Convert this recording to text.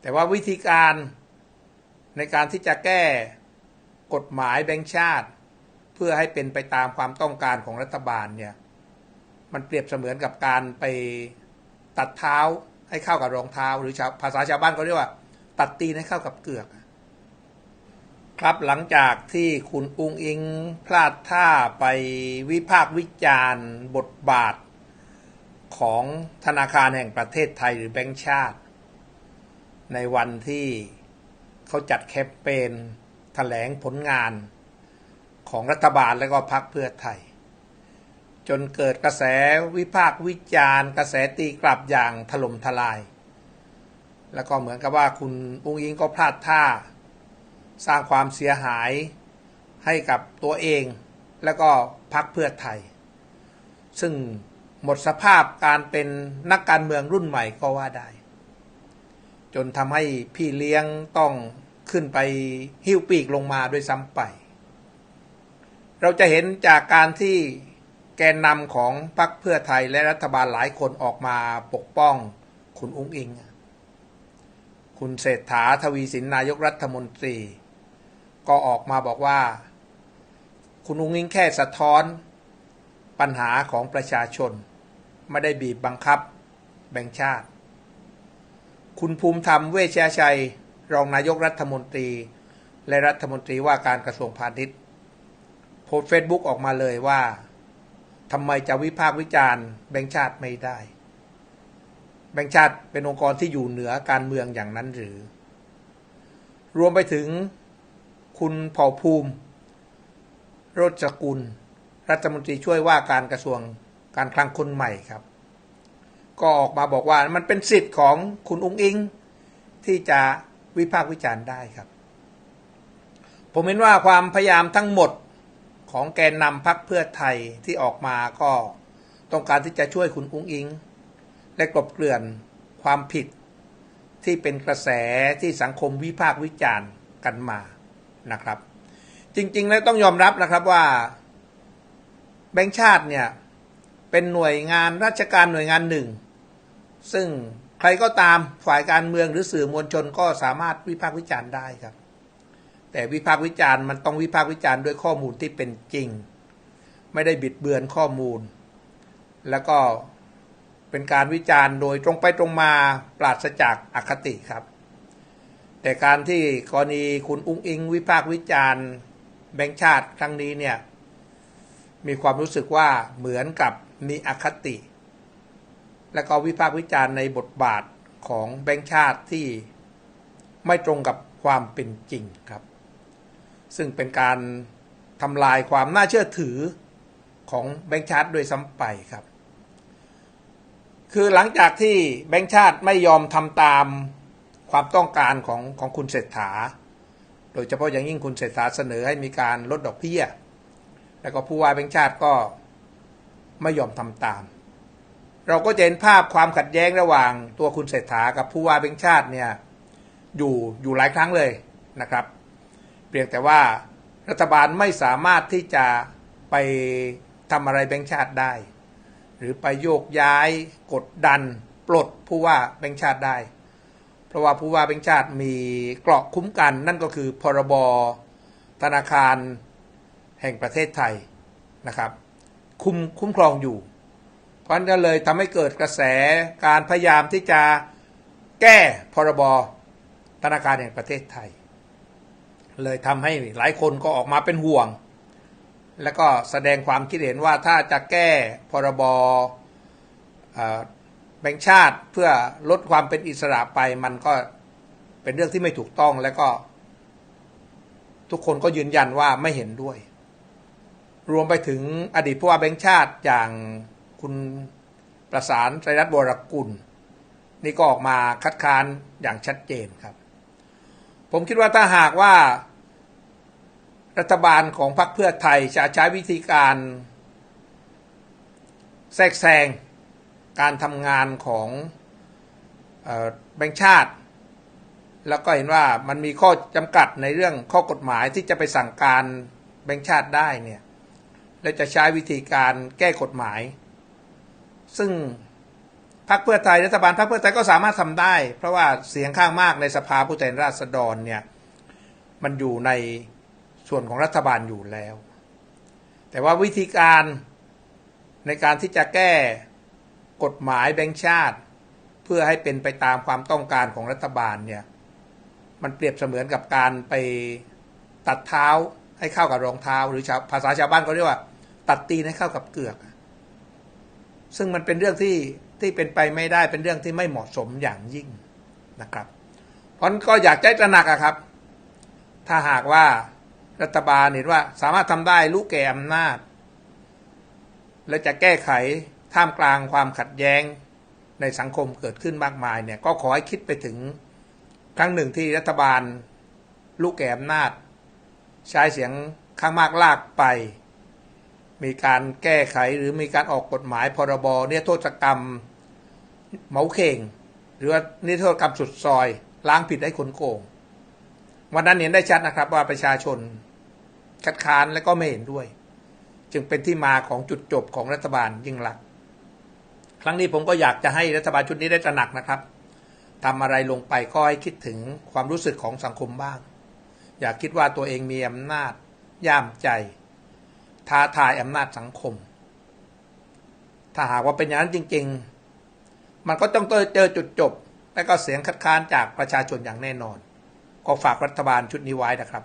แต่ว่าวิธีการในการที่จะแก้กฎหมายแบงค์ชาติ เพื่อให้เป็นไปตามความต้องการของรัฐบาลเนี่ยมันเปรียบเสมือนกับการไปตัดเท้าให้เข้ากับรองเท้า หรือชาวภาษาชาวบ้านเขาเรียกว่า ตัดตีนให้เข้ากับเกือก ครับหลังจากที่คุณอุงอิงพลาดท่าไปวิพากษ์วิจารณ์ บทบาทของธนาคารแห่งประเทศไทยหรือแบงก์ชาติ ในวันที่เขาจัดแคมเปญแถลงผลงานของรัฐบาลและก็พรรคเพื่อไทย จนเกิดกระแสวิพากษ์วิจารณ์ กระแสตีกลับอย่างถล่มทลาย แล้วก็เหมือนกับว่าคุณอุ้งอิงก็พลาดท่า สร้างความเสียหายให้กับตัวเองแล้วก็พรรคเพื่อไทย ซึ่งหมดสภาพการเป็นนักการเมืองรุ่นใหม่ก็ว่าได้ จนทำให้พี่เลี้ยงต้องขึ้นไปหิ้วปีกลงมาด้วยซ้ำไป เราจะเห็นจากการที่แกนนำของพรรคเพื่อไทยและรัฐบาลหลายคนออกมาปกป้องคุณอุ้งอิง คุณเศรษฐาทวีสินนายกรัฐมนตรี ก็ออกมาบอกว่า คุณอุ้งอิงแค่สะท้อนปัญหาของประชาชน ไม่ได้บีบบังคับแบ่งชาติ คุณภูมิธรรมเวชยชัย รองนายกรัฐมนตรี และรัฐมนตรีว่าการกระทรวงพาณิชย์โพสเฟซบุ๊กออกมาเลยว่าทำไมจะวิพากษ์วิจารณ์แบงค์ชาติไม่ได้ แบงค์ชาติเป็นองค์กรที่อยู่เหนือการเมืองอย่างนั้นหรือ รวมไปถึงคุณเผ่าภูมิ โรจกุล รัฐมนตรีช่วยว่าการกระทรวงการคลังคนใหม่ครับ ก็ออกมาบอกว่ามันเป็นสิทธิ์ของคุณองค์อิง ที่จะวิพากษ์วิจารณ์ได้ครับ ผมเห็นว่าความพยายามทั้งหมดของแกนนำพักเพื่อไทยที่ออกมาก็ต้องการที่จะช่วยคุณอุ้งอิง และกลบเกลื่อนความผิดที่เป็นกระแสที่สังคมวิพากษ์วิจารณ์กันมานะครับ จริง ๆ แล้วต้องยอมรับนะครับว่า แบงค์ชาติเนี่ยเป็นหน่วยงานราชการหน่วยงานหนึ่ง ซึ่งใครก็ตามฝ่ายการเมืองหรือสื่อมวลชนก็สามารถวิพากษ์วิจารณ์ได้ครับ แต่วิพากษ์วิจารณ์มันต้องวิพากษ์วิจารณ์ด้วยข้อมูลที่เป็นจริง ไม่ได้บิดเบือนข้อมูล แล้วก็เป็นการวิจารณ์โดยตรงไปตรงมาปราศจากอคติครับ แต่การที่กรณีคุณอุ้งอิง วิพากษ์วิจารณ์แบงค์ชาติครั้งนี้เนี่ยมีความรู้สึกว่าเหมือนกับมีอคติ และก็วิพากษ์วิจารณ์ในบทบาทของแบงค์ชาติที่ไม่ตรงกับความเป็นจริงครับ ซึ่งเป็นการทำลายความน่าเชื่อถือของแบงค์ชาติโดยซ้ำไปครับ คือหลังจากที่แบงค์ชาติไม่ยอมทำตามความต้องการของของคุณเศรษฐา โดยเฉพาะอย่างยิ่งคุณเศรษฐาเสนอให้มีการลดดอกเบี้ย แล้วก็ผู้ว่าแบงค์ชาติก็ไม่ยอมทำตาม เราก็จะเห็นภาพความขัดแย้งระหว่างตัวคุณเศรษฐากับผู้ว่าแบงชาติเนี่ยอยู่อยู่หลายครั้งเลยนะครับ เพียงแต่ว่ารัฐบาลไม่สามารถที่จะไปทำอะไรแบงชาติได้ หรือไปโยกย้ายกดดัน ปลดผู้ว่าแบงชาติได้ เพราะว่าผู้ว่าแบงชาติมีเกราะคุ้มกันนั่นก็คือพรบธนาคารแห่งประเทศไทยนะครับ คุมคุ้มครองอยู่ เพราะนั้นเลยทำให้เกิดกระแสการพยายามที่จะแก้พรบธนาคารแห่งประเทศไทย เลยทำให้หลายคนก็ออกมาเป็นห่วง แล้วก็แสดงความคิดเห็นว่าถ้าจะแก้พรบแบงค์ชาติเพื่อลดความเป็นอิสระไปมันก็เป็นเรื่องที่ไม่ถูกต้องแล้วก็ ทุกคนก็ยืนยันว่าไม่เห็นด้วย รวมไปถึงอดีตผู้ว่าแบงค์ชาติอย่าง คุณประสานไตรรัตน์บวรกุล นี่ก็ออกมาคัดค้านอย่างชัดเจนครับ ผมคิดว่าถ้าหากว่ารัฐบาลของพรรคเพื่อไทยจะใช้วิธีการแทรกแซงการทำงานของแบงค์ชาติ แล้วก็เห็นว่ามันมีข้อจำกัดในเรื่องข้อกฎหมายที่จะไปสั่งการแบงค์ชาติได้เนี่ย และจะใช้วิธีการแก้กฎหมาย ซึ่งพรรคเพื่อไทยรัฐบาลพรรคเพื่อไทยก็สามารถทำได้ เพราะว่าเสียงข้างมากในสภาผู้แทนราษฎรเนี่ยมันอยู่ในส่วนของรัฐบาลอยู่แล้ว แต่ว่าวิธีการในการที่จะแก้กฎหมายแบงค์ชาติ เพื่อให้เป็นไปตามความต้องการของรัฐบาลเนี่ยมันเปรียบเสมือนกับการไปตัดเท้าให้เข้ากับรองเท้า หรือภาษาชาวบ้านเขาเรียกว่า ตัดตีนให้เข้ากับเกือก ซึ่งมันเป็นเรื่องที่ที่เป็นไปไม่ได้เป็นเรื่องที่ไม่เหมาะสมอย่างยิ่งนะครับ เพราะก็อยากใจตระหนักอะครับ ถ้าหากว่ารัฐบาลเห็นว่าสามารถทำได้รู้แก่อำนาจ และจะแก้ไขท่ามกลางความขัดแย้งในสังคมเกิดขึ้นมากมายเนี่ยก็ขอให้คิดไปถึงครั้งหนึ่งที่รัฐบาลลูกแก่อำนาจ ใช้เสียงข้างมากลากไป มีการแก้ไขหรือมีการออกกฎหมายพรบเนี่ยโทษกรรมเมาเข่ง หรือว่านิรโทษกรรมสุดซอย ล้างผิดให้คนโกง วันนั้นเห็นได้ชัดนะครับว่าประชาชนคัดค้านและก็ไม่เห็นด้วย จึงเป็นที่มาของจุดจบของรัฐบาลยิ่งลัก ครั้งนี้ผมก็อยากจะให้รัฐบาลชุดนี้ได้ตระหนักนะครับทำอะไรลงไปก็ให้คิดถึงความรู้สึกของสังคมบ้าง อย่าคิดว่าตัวเองมีอำนาจย่ามใจ ท้าทายอำนาจสังคม ถ้าหากว่าเป็นอย่างนั้นจริง ๆ มันก็ต้องเจอจุดจบ และก็เสียงคัดค้านจากประชาชนอย่างแน่นอน ก็ฝากรัฐบาลชุดนี้ไว้นะครับ